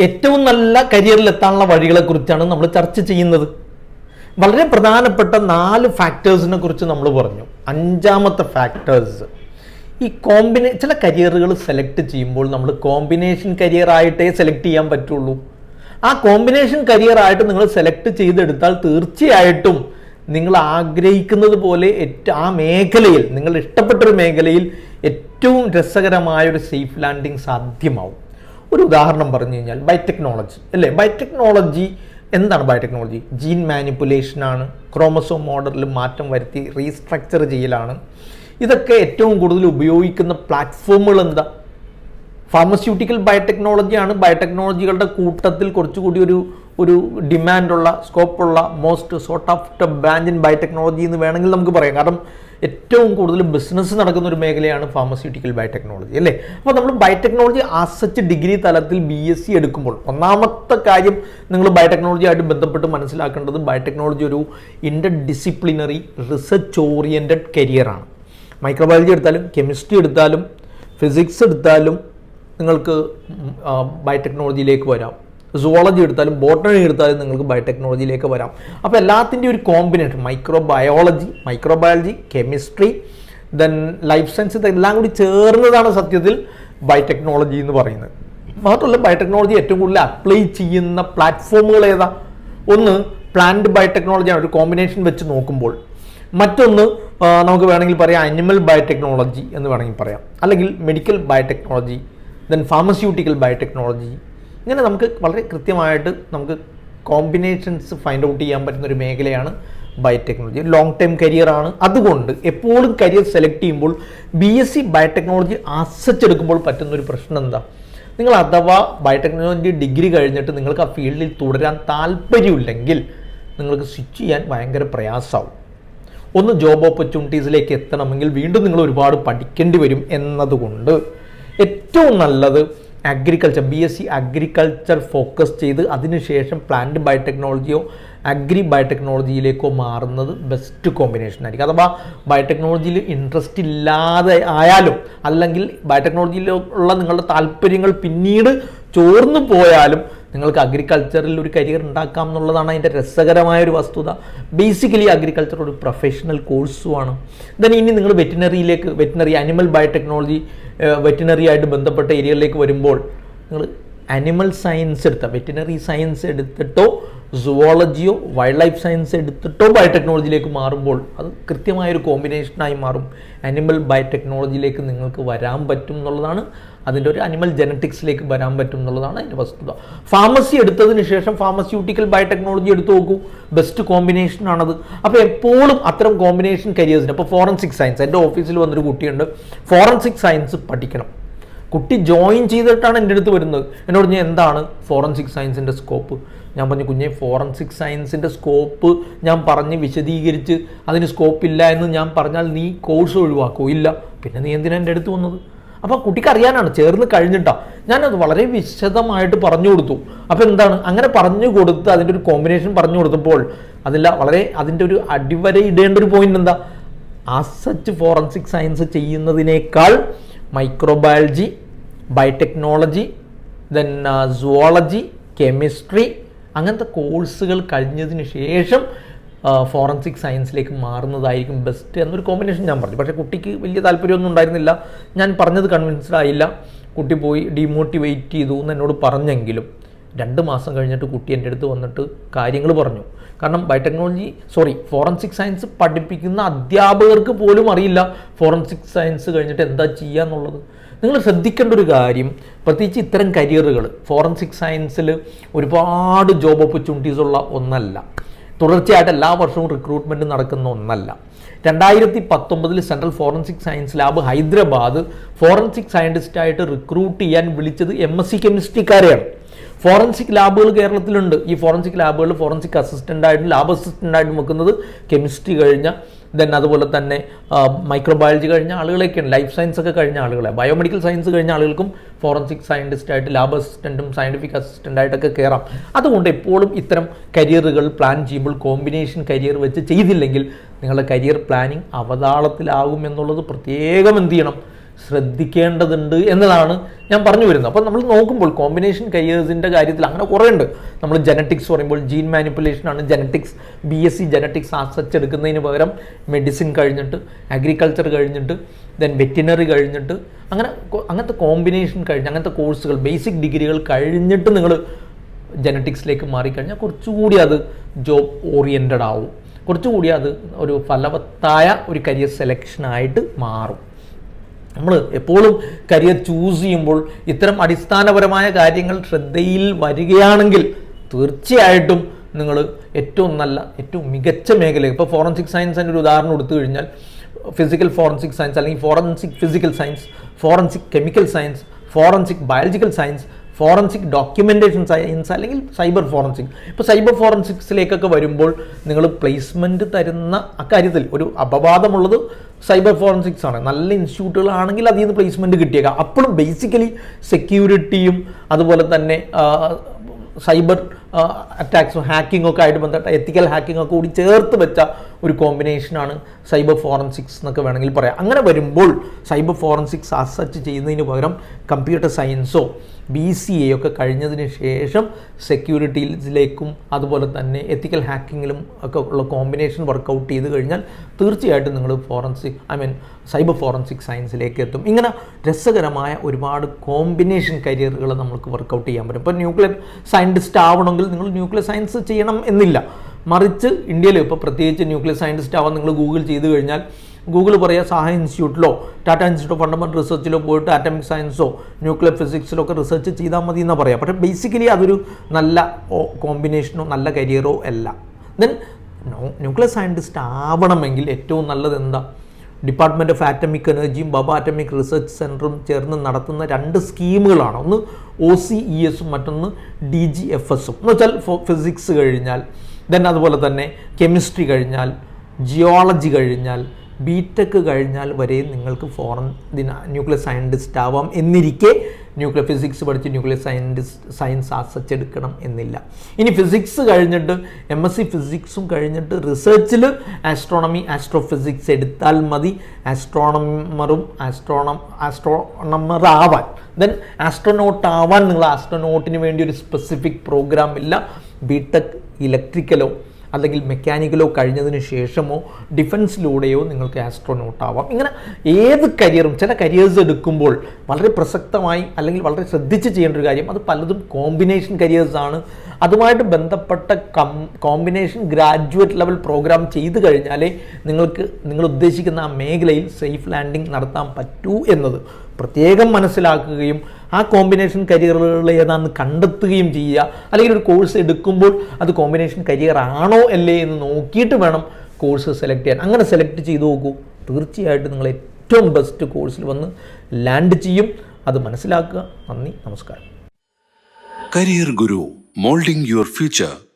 ഏറ്റവും നല്ല കരിയറിൽ എത്താനുള്ള വഴികളെ കുറിച്ചാണ് നമ്മൾ ചർച്ച ചെയ്യുന്നത്. വളരെ പ്രധാനപ്പെട്ട നാല് ഫാക്ടേഴ്സിനെ കുറിച്ച് നമ്മൾ പറഞ്ഞു. അഞ്ചാമത്തെ ഫാക്ടേഴ്സ് ഈ കോമ്പിനേ ചില കരിയറുകൾ സെലക്ട് ചെയ്യുമ്പോൾ നമ്മൾ കോമ്പിനേഷൻ കരിയർ ആയിട്ടേ സെലക്ട് ചെയ്യാൻ പറ്റുള്ളൂ. ആ കോമ്പിനേഷൻ കരിയർ ആയിട്ട് നിങ്ങൾ സെലക്ട് ചെയ്തെടുത്താൽ തീർച്ചയായിട്ടും നിങ്ങൾ ആഗ്രഹിക്കുന്നത് പോലെ ആ മേഖലയിൽ നിങ്ങൾ ഇഷ്ടപ്പെട്ടൊരു മേഖലയിൽ ഏറ്റവും രസകരമായ ഒരു സേഫ് ലാൻഡിങ് സാധ്യമാവും. ഒരു ഉദാഹരണം പറഞ്ഞു കഴിഞ്ഞാൽ ബയോടെക്നോളജി അല്ലേ? ബയോടെക്നോളജി എന്താണ് ബയോടെക്നോളജി ജീൻ മാനിപ്പുലേഷൻ ആണ്. ക്രോമസോം മോഡലിൽ മാറ്റം വരുത്തി റീസ്ട്രക്ചർ ചെയ്യലാണ്. ഇതൊക്കെ ഏറ്റവും കൂടുതൽ ഉപയോഗിക്കുന്ന പ്ലാറ്റ്ഫോമുകൾ എന്താ? ഫാർമസ്യൂട്ടിക്കൽ ബയോടെക്നോളജിയാണ് ബയോടെക്നോളജികളുടെ കൂട്ടത്തിൽ കുറച്ചുകൂടി ഒരു ഒരു ഡിമാൻഡുള്ള സ്കോപ്പുള്ള most sort of branch in biotechnology എന്ന് വേണമെങ്കിൽ നമുക്ക് പറയാം. കാരണം ഏറ്റവും കൂടുതൽ ബിസിനസ് നടക്കുന്ന ഒരു മേഖലയാണ് ഫാർമസ്യൂട്ടിക്കൽ ബയോടെക്നോളജി അല്ലേ? അപ്പോൾ നമ്മൾ ബയോടെക്നോളജി ആസച്ച് ഡിഗ്രി തലത്തിൽ ബി എസ് സി എടുക്കുമ്പോൾ ഒന്നാമത്തെ കാര്യം നിങ്ങൾ ബയോടെക്നോളജി ആയിട്ട് ബന്ധപ്പെട്ട് മനസ്സിലാക്കേണ്ടത് ബയോടെക്നോളജി ഒരു ഇന്റർ ഡിസിപ്ലിനറി റിസർച്ച് ഓറിയന്റഡ് കരിയറാണ് മൈക്രോബയോളജി എടുത്താലും കെമിസ്ട്രി എടുത്താലും ഫിസിക്സ് എടുത്താലും നിങ്ങൾക്ക് ബയോടെക്നോളജിയിലേക്ക് വരാം. സുവോളജി എടുത്താലും ബോട്ടണി എടുത്താലും നിങ്ങൾക്ക് ബയോടെക്നോളജിയിലേക്ക് വരാം. അപ്പോൾ എല്ലാത്തിന്റെയും ഒരു combination micro biology micro biology chemistry then life science ഇതെല്ലാം കൂടി ചേർന്നതാണ് സത്യത്തിൽ ബയോടെക്നോളജി എന്ന് പറയുന്നത്. മാത്രമല്ല ബയോടെക്നോളജി ഏറ്റവും കൂടുതൽ അപ്ലൈ ചെയ്യുന്ന പ്ലാറ്റ്ഫോമുകൾ ഏതാ? ഒന്ന് പ്ലാന്റ് ബയോടെക്നോളജിയാണ് ഒരു കോമ്പിനേഷൻ വെച്ച് നോക്കുമ്പോൾ. മറ്റൊന്ന് നമുക്ക് വേണമെങ്കിൽ പറയാം അനിമൽ ബയോടെക്നോളജി എന്ന് വേണമെങ്കിൽ പറയാം. അല്ലെങ്കിൽ medical biotechnology then pharmaceutical biotechnology ഇങ്ങനെ നമുക്ക് വളരെ കൃത്യമായിട്ട് നമുക്ക് കോമ്പിനേഷൻസ് ഫൈൻഡ് ഔട്ട് ചെയ്യാൻ പറ്റുന്ന ഒരു മേഖലയാണ് ബയോടെക്നോളജി ലോങ് ടൈം കരിയറാണ് അതുകൊണ്ട് എപ്പോഴും കരിയർ സെലക്ട് ചെയ്യുമ്പോൾ ബി എസ് സി ബയോടെക്നോളജി ആസച്ചെടുക്കുമ്പോൾ പറ്റുന്ന ഒരു പ്രശ്നം എന്താ? നിങ്ങൾ അഥവാ ബയോടെക്നോളജി ഡിഗ്രി കഴിഞ്ഞിട്ട് നിങ്ങൾക്ക് ആ ഫീൽഡിൽ തുടരാൻ താല്പര്യമില്ലെങ്കിൽ നിങ്ങൾക്ക് സ്വിച്ച് ചെയ്യാൻ ഭയങ്കര പ്രയാസമാവും ഒന്ന് ജോബ് ഓപ്പർച്യൂണിറ്റീസിലേക്ക് എത്തണമെങ്കിൽ വീണ്ടും നിങ്ങൾ ഒരുപാട് പഠിക്കേണ്ടി വരും എന്നതുകൊണ്ട് ഏറ്റവും നല്ലത് agriculture B S C agriculture focus ചെയ്ത് അതിനുശേഷം പ്ലാന്റ് ബയോടെക്നോളജിയോ അഗ്രി ബയോടെക്നോളജിയിലേക്കോ മാറുന്നത് ബെസ്റ്റ് കോമ്പിനേഷൻ ആയിരിക്കും. അഥവാ ബയോടെക്നോളജിയിൽ ഇൻട്രസ്റ്റ് ഇല്ലാതെ ആയാലും അല്ലെങ്കിൽ ബയോടെക്നോളജിയിലുള്ള നിങ്ങളുടെ താല്പര്യങ്ങൾ പിന്നീട് ചോർന്നു പോയാലും നിങ്ങൾക്ക് അഗ്രികൾച്ചറിൽ ഒരു കരിയർ ഉണ്ടാക്കാം എന്നുള്ളതാണ് അതിന്റെ രസകരമായ ഒരു വസ്തുത. ബേസിക്കലി അഗ്രികൾച്ചർ ഒരു പ്രൊഫഷണൽ കോഴ്സുമാണ് ദെൻ ഇനി നിങ്ങൾ വെറ്റിനറിയിലേക്ക് വെറ്റിനറി അനിമൽ ബയോടെക്നോളജി വെറ്റിനറി ആയിട്ട് ബന്ധപ്പെട്ട ഏരിയയിലേക്ക് വരുമ്പോൾ നിങ്ങൾ അനിമൽ സയൻസ് എടുത്ത വെറ്റിനറി സയൻസ് എടുത്തിട്ടോ സുവോളജിയോ വൈൽഡ് ലൈഫ് സയൻസ് എടുത്തിട്ടോ ബയോടെക്നോളജിയിലേക്ക് മാറുമ്പോൾ അത് കൃത്യമായൊരു കോമ്പിനേഷനായി മാറും. അനിമൽ ബയോടെക്നോളജിയിലേക്ക് നിങ്ങൾക്ക് വരാൻ പറ്റും എന്നുള്ളതാണ് അതിന്റെ ഒരു അനിമൽ ജനറ്റിക്സിലേക്ക് വരാൻ പറ്റും എന്നുള്ളതാണ് അതിന്റെ വസ്തുത. ഫാർമസി എടുത്തതിന് ശേഷം ഫാർമസ്യൂട്ടിക്കൽ ബയോടെക്നോളജി എടുത്തു നോക്കൂ. ബെസ്റ്റ് കോമ്പിനേഷനാണത് അപ്പോൾ എപ്പോഴും അത്തരം കോമ്പിനേഷൻ കരിയേഴ്സിന് അപ്പോൾ ഫോറൻസിക് സയൻസ് എന്റെ ഓഫീസിൽ വന്നൊരു കുട്ടിയുണ്ട്. ഫോറൻസിക് സയൻസ് പഠിക്കണം. കുട്ടി ജോയിൻ ചെയ്തിട്ടാണ് എന്റെ അടുത്ത് വരുന്നത്. എന്നോട് ഞാൻ എന്താണ് ഫോറൻസിക് സയൻസിന്റെ സ്കോപ്പ് ഞാൻ പറഞ്ഞു കുഞ്ഞെ ഫോറൻസിക് സയൻസിന്റെ സ്കോപ്പ് ഞാൻ പറഞ്ഞ് വിശദീകരിച്ച് അതിന് സ്കോപ്പ് ഇല്ല എന്ന് ഞാൻ പറഞ്ഞാൽ നീ കോഴ്സ് ഒഴിവാക്കൂ? ഇല്ല. പിന്നെ നീ എന്തിനാണ് എന്റെ അടുത്ത് വന്നത്? അപ്പോൾ കുട്ടിക്ക് അറിയാനാണ് ചേർന്ന് കഴിഞ്ഞിട്ടോ. ഞാനത് വളരെ വിശദമായിട്ട് പറഞ്ഞു കൊടുത്തു. അപ്പോൾ എന്താണ്? അങ്ങനെ പറഞ്ഞു കൊടുത്ത് അതിന്റെ ഒരു കോമ്പിനേഷൻ പറഞ്ഞു കൊടുത്തപ്പോൾ അതില്ല വളരെ അതിന്റെ ഒരു അടിവരെ ഇടേണ്ട ഒരു പോയിന്റ് എന്താ? അസച്ച് ഫോറൻസിക് സയൻസ് ചെയ്യുന്നതിനേക്കാൾ microbiology biotechnology then zoology chemistry അങ്ങനത്തെ കോഴ്സുകൾ കഴിഞ്ഞതിന് ശേഷം ഫോറൻസിക് സയൻസിലേക്ക് മാറുന്നതായിരിക്കും ബെസ്റ്റ് എന്നൊരു കോമ്പിനേഷൻ ഞാൻ പറഞ്ഞു. പക്ഷേ കുട്ടിക്ക് വലിയ താല്പര്യമൊന്നും ഉണ്ടായിരുന്നില്ല. ഞാൻ പറഞ്ഞത് കൺവിൻസ്ഡ് ആയില്ല. കുട്ടി പോയി ഡീമോട്ടിവേറ്റ് ചെയ്തു എന്ന് എന്നോട് പറഞ്ഞെങ്കിലും രണ്ട് മാസം കഴിഞ്ഞിട്ട് കുട്ടി എന്റെ അടുത്ത് വന്നിട്ട് കാര്യങ്ങൾ പറഞ്ഞു. കാരണം ബയോടെക്നോളജി സോറി ഫോറൻസിക് സയൻസ് പഠിപ്പിക്കുന്ന അധ്യാപകർക്ക് പോലും അറിയില്ല ഫോറൻസിക് സയൻസ് കഴിഞ്ഞിട്ട് എന്താ ചെയ്യുക എന്നുള്ളത്. നിങ്ങൾ ശ്രദ്ധിക്കേണ്ട ഒരു കാര്യം പ്രത്യേകിച്ച് ഇത്തരം കരിയറുകൾ ഫോറൻസിക് സയൻസിൽ ഒരുപാട് ജോബ് ഓപ്പർച്യൂണിറ്റീസ് ഉള്ള ഒന്നല്ല. തുടർച്ചയായിട്ട് എല്ലാ വർഷവും റിക്രൂട്ട്മെന്റ് നടക്കുന്ന ഒന്നല്ല. രണ്ടായിരത്തി പത്തൊമ്പതിൽ central forensic science lab Hyderabad forensic സയന്റിസ്റ്റായിട്ട് recruit ചെയ്യാൻ വിളിച്ചത് എം എസ് സി കെമിസ്ട്രിക്കാരെയാണ് ഫോറൻസിക് ലാബുകൾ കേരളത്തിലുണ്ട്. ഈ ഫോറൻസിക് ലാബുകളിൽ ഫോറൻസിക് അസിസ്റ്റന്റ് ആയിട്ടും ലാബ് അസിസ്റ്റന്റ് ആയിട്ടും വെക്കുന്നത് കെമിസ്ട്രി കഴിഞ്ഞ ദെൻ അതുപോലെ തന്നെ മൈക്രോബയോളജി കഴിഞ്ഞ ആളുകളൊക്കെയാണ് ലൈഫ് സയൻസ് ഒക്കെ കഴിഞ്ഞ ആളുകളെ. ബയോമെഡിക്കൽ സയൻസ് കഴിഞ്ഞ ആളുകൾക്കും ഫോറൻസിക് സയന്റിസ്റ്റ് ആയിട്ട് ലാബ് അസിസ്റ്റന്റും സയന്റിഫിക് അസിസ്റ്റന്റ് ആയിട്ടൊക്കെ കയറാം അതുകൊണ്ട് എപ്പോഴും ഇത്തരം കരിയറുകൾ പ്ലാൻ ചെയ്യുമ്പോൾ കോമ്പിനേഷൻ കരിയർ വെച്ച് ചെയ്തില്ലെങ്കിൽ നിങ്ങളുടെ കരിയർ പ്ലാനിങ് അവതാളത്തിലാകും എന്നുള്ളത് പ്രത്യേകം എന്ത് ചെയ്യണം? ശ്രദ്ധിക്കേണ്ടതുണ്ട് എന്നതാണ് ഞാൻ പറഞ്ഞു വരുന്നത്. അപ്പോൾ നമ്മൾ നോക്കുമ്പോൾ കോമ്പിനേഷൻ കരിയേഴ്സിന്റെ കാര്യത്തിൽ അങ്ങനെ കുറേ ഉണ്ട് നമ്മൾ ജനറ്റിക്സ് പറയുമ്പോൾ ജീൻ മാനിപ്പുലേഷൻ ആണ്. Genetics B S C genetics as such എടുക്കുന്നതിന് പകരം മെഡിസിൻ കഴിഞ്ഞിട്ട് അഗ്രികൾച്ചർ കഴിഞ്ഞിട്ട് ദെൻ വെറ്റിനറി കഴിഞ്ഞിട്ട് അങ്ങനെ അങ്ങനത്തെ കോമ്പിനേഷൻ കഴിഞ്ഞ് അങ്ങനത്തെ കോഴ്സുകൾ ബേസിക് ഡിഗ്രികൾ കഴിഞ്ഞിട്ട് നിങ്ങൾ ജനറ്റിക്സിലേക്ക് മാറിക്കഴിഞ്ഞാൽ കുറച്ചുകൂടി അത് ജോബ് ഓറിയന്റഡ് ആവും. കുറച്ചുകൂടി അത് ഒരു ഫലവത്തായ ഒരു കരിയർ സെലക്ഷനായിട്ട് മാറും. നമ്മൾ എപ്പോഴും കരിയർ ചൂസ് ചെയ്യുമ്പോൾ ഇത്തരം അടിസ്ഥാനപരമായ കാര്യങ്ങൾ ശ്രദ്ധയിൽ വരികയാണെങ്കിൽ തീർച്ചയായിട്ടും നിങ്ങൾ ഏറ്റവും നല്ല ഏറ്റവും മികച്ച മേഖല ഇപ്പോൾ ഫോറൻസിക് സയൻസിന്റെ ഒരു ഉദാഹരണം എടുത്തു കഴിഞ്ഞാൽ ഫിസിക്കൽ ഫോറൻസിക് സയൻസ് അല്ലെങ്കിൽ forensic physical science forensic chemical science forensic biological science forensic documentation science അല്ലെങ്കിൽ സൈബർ ഫോറൻസിക് ഇപ്പോൾ സൈബർ ഫോറൻസിക്സിലേക്കൊക്കെ വരുമ്പോൾ നിങ്ങൾ പ്ലേസ്മെന്റ് തരുന്ന അക്കാര്യത്തിൽ ഒരു അപവാദമുള്ളത് സൈബർ ഫോറൻസിക്സ് ആണ്. നല്ല ഇൻസ്റ്റിറ്റ്യൂട്ടുകളാണെങ്കിൽ അതിൽ നിന്ന് പ്ലേസ്മെന്റ് കിട്ടിയേക്കാം. അപ്പോഴും ബേസിക്കലി സെക്യൂരിറ്റിയും അതുപോലെ തന്നെ സൈബർ അറ്റാക്സും ഹാക്കിംഗ് ഒക്കെ ആയിട്ട് ബന്ധപ്പെട്ട എത്തിക്കൽ ഹാക്കിംഗ് ഒക്കെ കൂടി ചേർത്ത് വെച്ച ഒരു കോമ്പിനേഷനാണ് സൈബർ ഫോറൻസിക്സ് എന്നൊക്കെ വേണമെങ്കിൽ പറയാം. അങ്ങനെ വരുമ്പോൾ സൈബർ ഫോറൻസിക്സ് അസച്ച് ചെയ്യുന്നതിന് പകരം കമ്പ്യൂട്ടർ സയൻസോ ബി സി എ ഒക്കെ കഴിഞ്ഞതിന് ശേഷം സെക്യൂരിറ്റീസിലേക്കും അതുപോലെ തന്നെ എത്തിക്കൽ ഹാക്കിങ്ങിലും ഒക്കെ ഉള്ള കോമ്പിനേഷൻ വർക്കൗട്ട് ചെയ്ത് കഴിഞ്ഞാൽ തീർച്ചയായിട്ടും നിങ്ങൾ forensic I mean cyber forensic സയൻസിലേക്ക് എത്തും. ഇങ്ങനെ രസകരമായ ഒരുപാട് കോമ്പിനേഷൻ കരിയറുകൾ നമുക്ക് വർക്കൗട്ട് ചെയ്യാൻ പറ്റും. ഇപ്പോൾ ന്യൂക്ലിയർ സയന്റിസ്റ്റ് ആവണമെങ്കിൽ നിങ്ങൾ ന്യൂക്ലിയർ സയൻസ് ചെയ്യണം എന്നില്ല. മറിച്ച് ഇന്ത്യയിൽ ഇപ്പോൾ പ്രത്യേകിച്ച് ന്യൂക്ലിയർ സയന്റിസ്റ്റ് ആവാൻ നിങ്ങൾ ഗൂഗിൾ ചെയ്ത് കഴിഞ്ഞാൽ ഗൂഗിൾ പറയുക സാഹ ഇൻസ്റ്റിറ്റ്യൂട്ടിലോ ടാറ്റ ഇൻസ്റ്റിറ്റ്യൂട്ട് ഓഫ് ഫണ്ടമെന്റൽ റിസർച്ചിലോ പോയിട്ട് ആറ്റമിക് സയൻസോ ന്യൂക്ലിയർ ഫിസിക്സിലോ ഒക്കെ റിസർച്ച് ചെയ്താൽ മതി എന്നാണ് പറയാം. പക്ഷേ ബേസിക്കലി അതൊരു നല്ല കോമ്പിനേഷനോ നല്ല കരിയറോ അല്ല. ദെൻ ന്യൂക്ലിയർ സയന്റിസ്റ്റ് ആവണമെങ്കിൽ ഏറ്റവും നല്ലത് എന്താ? ഡിപ്പാർട്ട്മെന്റ് ഓഫ് ആറ്റമിക് എനർജിയും ബബ ആറ്റമിക് റിസർച്ച് സെന്ററും ചേർന്ന് നടത്തുന്ന രണ്ട് സ്കീമുകളാണ്. ഒന്ന് ഒ സി ഇ എസും മറ്റൊന്ന് ഡി ജി എഫ് എസും എന്ന് വെച്ചാൽ ഫിസിക്സ് കഴിഞ്ഞാൽ ദെൻ അതുപോലെ തന്നെ കെമിസ്ട്രി കഴിഞ്ഞാൽ ജിയോളജി കഴിഞ്ഞാൽ ബി ടെക് കഴിഞ്ഞാൽ വരെ നിങ്ങൾക്ക് ഫോറൻ ദിന ന്യൂക്ലിയർ സയന്റിസ്റ്റ് ആവാം എന്നിരിക്കെ ന്യൂക്ലിയർ ഫിസിക്സ് പഠിച്ച് nuclear scientist science as such എന്നില്ല. ഇനി ഫിസിക്സ് കഴിഞ്ഞിട്ട് എം എസ് സി ഫിസിക്സും കഴിഞ്ഞിട്ട് റിസർച്ചിൽ ആസ്ട്രോണമി ആസ്ട്രോ ഫിസിക്സ് എടുത്താൽ മതി. ആസ്ട്രോണമറും ആസ്ട്രോണം ആസ്ട്രോണമർ ആവാൻ. ദെൻ ആസ്ട്രോനോട്ട് ആവാൻ നിങ്ങൾ ആസ്ട്രോനോട്ടിന് വേണ്ടി ഒരു സ്പെസിഫിക് പ്രോഗ്രാം ഇല്ല. ബി ടെക് ഇലക്ട്രിക്കലോ അല്ലെങ്കിൽ മെക്കാനിക്കലോ കഴിഞ്ഞതിന് ശേഷമോ ഡിഫൻസിലൂടെയോ നിങ്ങൾക്ക് ആസ്ട്രോനോട്ട് ആവാം. ഇങ്ങനെ ഏത് കരിയറും ചില കരിയേഴ്സ് എടുക്കുമ്പോൾ വളരെ പ്രസക്തമായി അല്ലെങ്കിൽ വളരെ ശ്രദ്ധിച്ച് ചെയ്യേണ്ട ഒരു കാര്യം അത് പലതും കോമ്പിനേഷൻ കരിയേഴ്സാണ് അതുമായിട്ട് ബന്ധപ്പെട്ട cum combination graduate level program ചെയ്തു കഴിഞ്ഞാലേ നിങ്ങൾക്ക് നിങ്ങൾ ഉദ്ദേശിക്കുന്ന ആ മേഖലയിൽ സേഫ് ലാൻഡിംഗ് നടത്താൻ പറ്റൂ എന്നത് പ്രത്യേകം മനസ്സിലാക്കുകയും ആ കോമ്പിനേഷൻ കരിയറുകൾ ഏതാണെന്ന് കണ്ടെത്തുകയും ചെയ്യുക. അല്ലെങ്കിൽ ഒരു കോഴ്സ് എടുക്കുമ്പോൾ അത് കോമ്പിനേഷൻ കരിയർ ആണോ അല്ലേ എന്ന് നോക്കിയിട്ട് വേണം കോഴ്സ് സെലക്ട് ചെയ്യാൻ. അങ്ങനെ സെലക്ട് ചെയ്ത് നോക്കൂ. തീർച്ചയായിട്ടും നിങ്ങൾ ഏറ്റവും ബെസ്റ്റ് കോഴ്സിൽ വന്ന് ലാൻഡ് ചെയ്യും. അത് മനസ്സിലാക്കുക. നന്ദി. നമസ്കാരം. Career Guru moulding your Future